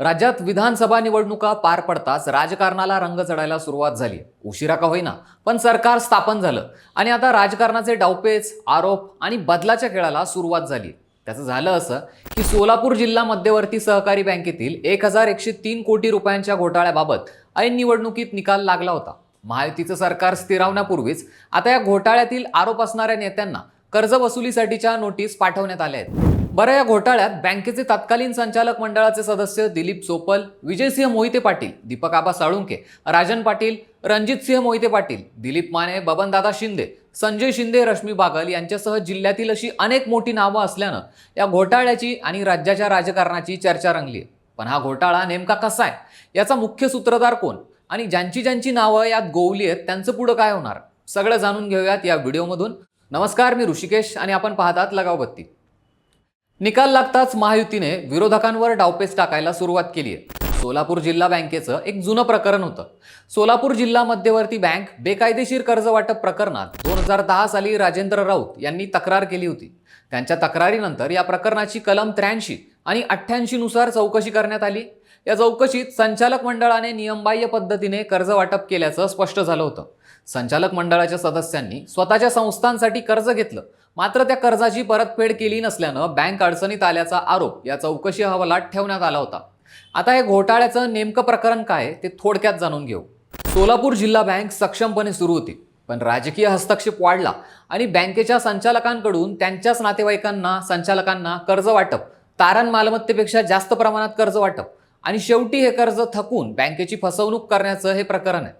राज्यात विधानसभा निवडणुका पार पडताच राजकारणाला रंग चढायला सुरुवात झाली. उशिरा का होईना पण सरकार स्थापन झालं. आणि आता राजकारणाचे डावपेच आरोप आणि बदलाच्या खेळाला सुरुवात झाली. त्याचं झालं असं की सोलापूर जिल्हा मध्यवर्ती सहकारी बँकेतील एक हजार एकशे तीन कोटी रुपयांच्या घोटाळ्याबाबत ऐन निवडणुकीत निकाल लागला होता. महायुतीचं सरकार स्थिरावण्यापूर्वीच आता या घोटाळ्यातील आरोप असणाऱ्या नेत्यांना कर्ज वसुलीसाठीच्या नोटीस पाठवण्यात आल्या आहेत. बरं या घोटाळ्यात बँकेचे तत्कालीन संचालक मंडळाचे सदस्य दिलीप सोपल विजयसिंह मोहिते पाटील दीपक आबा साळुंके राजन पाटील रणजितसिंह मोहिते पाटील दिलीप माने बबनदादा शिंदे संजय शिंदे रश्मी बागल यांच्यासह जिल्ह्यातील अशी अनेक मोठी नावं असल्यानं या घोटाळ्याची आणि राज्याच्या राजकारणाची चर्चा रंगली आहे. पण हा घोटाळा नेमका कसा आहे? याचा मुख्य सूत्रधार कोण? आणि ज्यांची ज्यांची नावं यात गोवली आहेत त्यांचं पुढं काय होणार? सगळं जाणून घेऊयात या व्हिडिओमधून. नमस्कार मी ऋषिकेश आणि आपण पाहतात लगावबत्ती. निकाल लागताच महायुतीने विरोधकांवर डावपेच टाकायला सुरुवात केली आहे. सोलापूर जिल्हा बँकेचं एक जुनं प्रकरण होतं. सोलापूर जिल्हा मध्यवर्ती बँक बेकायदेशीर कर्ज वाटप प्रकरणात दोन हजार दहा साली राजेंद्र राऊत यांनी तक्रार केली होती. त्यांच्या तक्रारीनंतर या प्रकरणाची कलम त्र्याऐंशी आणि अठ्ठ्याऐंशी नुसार चौकशी करण्यात आली. या चौकशीत संचालक मंडळाने नियमबाह्य पद्धतीने कर्ज वाटप केल्याचं स्पष्ट झालं होतं. संचालक मंडळाच्या सदस्यांनी स्वतःच्या संस्थांसाठी कर्ज घेतलं. मात्र त्या कर्जाची परतफेड केली नसल्यानं बँक अडचणीत आल्याचा आरोप या चौकशी अहवालात ठेवण्यात आला होता. आता हे घोटाळ्याचं नेमकं प्रकरण काय आहे ते थोडक्यात जाणून घेऊ. सोलापूर जिल्हा बँक सक्षमपणे सुरू होती. पण राजकीय हस्तक्षेप वाढला आणि बँकेच्या संचालकांकडून त्यांच्याच नातेवाईकांना संचालकांना कर्ज वाटप तारण मालमत्तेपेक्षा जास्त प्रमाणात कर्ज वाटप आणि शेवटी हे कर्ज थकून बँकेची फसवणूक करण्याचं हे प्रकरण आहे.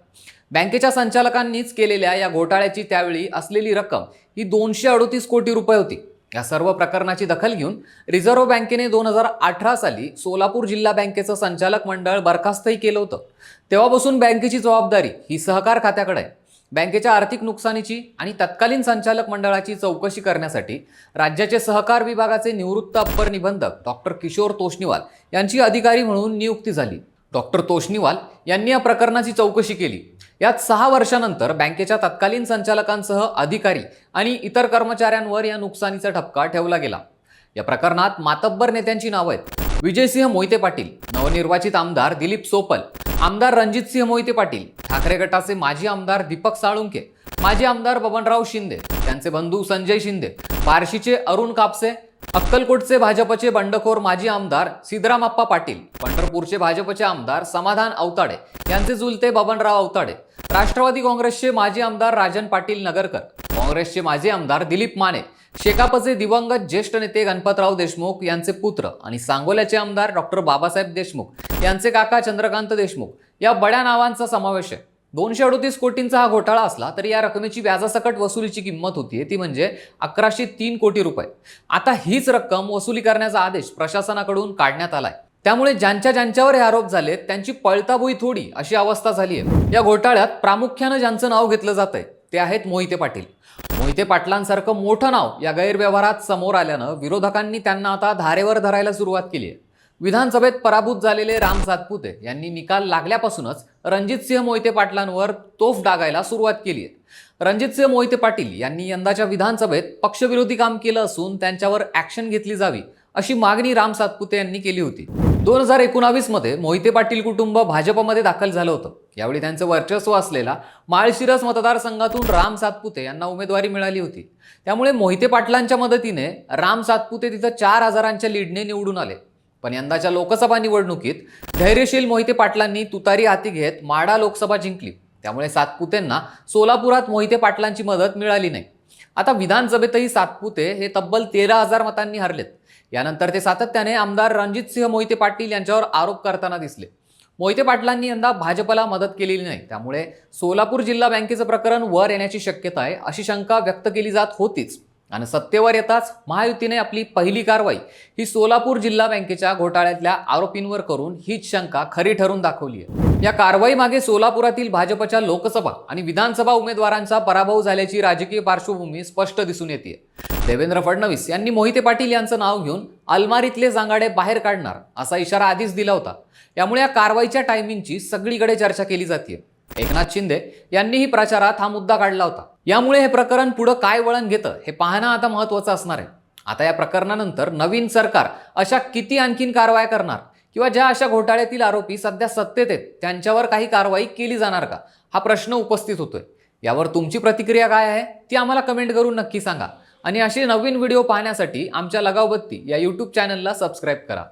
बँकेच्या संचालकांनीच केलेल्या या घोटाळ्याची त्यावेळी असलेली रक्कम ही दोनशे अडोतीस कोटी रुपये होती. या सर्व प्रकरणाची दखल घेऊन रिझर्व्ह बँकेने दोन हजार अठरा साली सोलापूर जिल्हा बँकेचं संचालक मंडळ बरखास्तही केलं होतं. तेव्हापासून बँकेची जबाबदारी ही सहकार खात्याकडे आहे. बँकेच्या आर्थिक नुकसानीची आणि तत्कालीन संचालक मंडळाची चौकशी करण्यासाठी राज्याचे सहकार विभागाचे निवृत्त अप्पर निबंधक डॉक्टर किशोर तोष्णीवाल यांची अधिकारी म्हणून नियुक्ती झाली. डॉक्टर तोष्णीवाल यांनी या प्रकरणाची चौकशी केली. यात सहा वर्षानंतर बँकेच्या तत्कालीन संचालकांसह अधिकारी आणि इतर कर्मचाऱ्यांवर या नुकसानीचा ठपका ठेवला गेला. या प्रकरणात मातब्बर नेत्यांची नावं आहेत. विजयसिंह मोहिते पाटील नवनिर्वाचित आमदार दिलीप सोपल आमदार रणजितसिंह मोहिते पाटील ठाकरे गटाचे माजी आमदार दीपक साळुंके माजी आमदार बबनराव शिंदे त्यांचे बंधू संजय शिंदे बार्शीचे अरुण कापसे अक्कलकोटचे भाजपचे बंडखोर माजी आमदार सिद्धरामप्पा पाटील पंढरपूरचे भाजपचे आमदार समाधान अवताडे यांचे झुलते बबनराव अवताडे राष्ट्रवादी काँग्रेसचे माजी आमदार राजन पाटील नगरकर काँग्रेसचे माजी आमदार दिलीप माने शेकापचे दिवंगत ज्येष्ठ नेते गणपतराव देशमुख यांचे पुत्र आणि सांगोल्याचे आमदार डॉक्टर बाबासाहेब देशमुख यांचे काका चंद्रकांत देशमुख. या बड्या नावांचा समावेश आहे. दोनशे अडोतीस कोटींचा हा घोटाळा असला तरी या रकमेची व्याजासकट वसुलीची किंमत होती. ती म्हणजे अकराशे तीन कोटी रुपये. आता हीच रक्कम वसुली करण्याचा आदेश प्रशासनाकडून काढण्यात आलाय. त्यामुळे ज्यांच्या ज्यांच्यावर हे आरोप झालेत त्यांची पळताबोई थोडी अशी अवस्था झाली आहे या घोटाळ्यात प्रामुख्यानं ज्यांचं नाव घेतलं जात आहे ते आहेत मोहिते पाटील. मोहिते पाटलांसारखं मोठं नाव या गैरव्यवहारात समोर आल्यानं विरोधकांनी त्यांना आता धारेवर धरायला सुरुवात केली आहे. विधानसभेत पराभूत झालेले राम सातपुते यांनी निकाल लागल्यापासूनच रणजितसिंह मोहिते पाटलांवर तोफ डागायला सुरुवात केली आहे. रणजितसिंह मोहिते पाटील यांनी यंदाच्या विधानसभेत पक्षविरोधी काम केलं असून त्यांच्यावर ॲक्शन घेतली जावी अशी मागणी राम सातपुते यांनी केली होती. दोन हजार एकोणावीसमध्ये मोहिते पाटील कुटुंब भाजपमध्ये दाखल झालं होतं. यावेळी त्यांचं वर्चस्व असलेला माळशिरस मतदारसंघातून राम सातपुते यांना उमेदवारी मिळाली होती. त्यामुळे मोहिते पाटलांच्या मदतीने राम सातपुते तिथं चार हजारांच्या लीडने निवडून आले. पण यंदाच्या लोकसभा निवडणुकीत धैर्यशील मोहिते पाटलांनी तुतारी हाती घेत माडा लोकसभा जिंकली. त्यामुळे सातपुतेंना सोलापुरात मोहिते पाटलांची मदत मिळाली नाही. आता विधानसभेतही सातपुते हे तब्बल तेरा हजार मतांनी हरलेत. यानंतर ते सातत्याने आमदार रणजितसिंह मोहिते पाटील यांच्यावर आरोप करताना दिसले. मोहिते पाटलांनी यंदा भाजपला मदत केलेली नाही. त्यामुळे सोलापूर जिल्हा बँकेचं प्रकरण वर येण्याची शक्यता आहे अशी शंका व्यक्त केली जात होतीच. आणि सत्तेवर येताच महायुतीने आपली पहिली कारवाई ही सोलापूर जिल्हा बँकेच्या घोटाळ्यातल्या आरोपींवर करून हीच शंका खरी ठरून दाखवली आहे. या कारवाई मागे सोलापुरातील भाजपच्या लोकसभा आणि विधानसभा उमेदवारांचा पराभव झाल्याची राजकीय पार्श्वभूमी स्पष्ट दिसून येते देवेंद्र फडणवीस यांनी मोहिते पाटील यांचं नाव घेऊन अलमारीतले जांगाडे बाहेर काढणार असा इशारा आधीच दिला होता. यामुळे या कारवाईच्या टायमिंगची सगळीकडे चर्चा केली जाते एकनाथ शिंदे यांनीही प्रचारात हा मुद्दा काढला होता. यामुळे हे प्रकरण पुढं काय वळण घेतं हे पाहणं आता महत्त्वाचं असणार आहे. आता या प्रकरणानंतर नवीन सरकार अशा किती आणखीन कारवाया करणार? किंवा ज्या अशा घोटाळ्यातील आरोपी सध्या सत्तेत आहेत त्यांच्यावर काही कारवाई केली जाणार का? हा प्रश्न उपस्थित होतोय. यावर तुमची प्रतिक्रिया काय आहे ती आम्हाला कमेंट करून नक्की सांगा. आणि असे नवीन व्हिडिओ पाहण्यासाठी आमच्या लगावबत्ती या यूट्यूब चॅनलला सबस्क्राईब करा.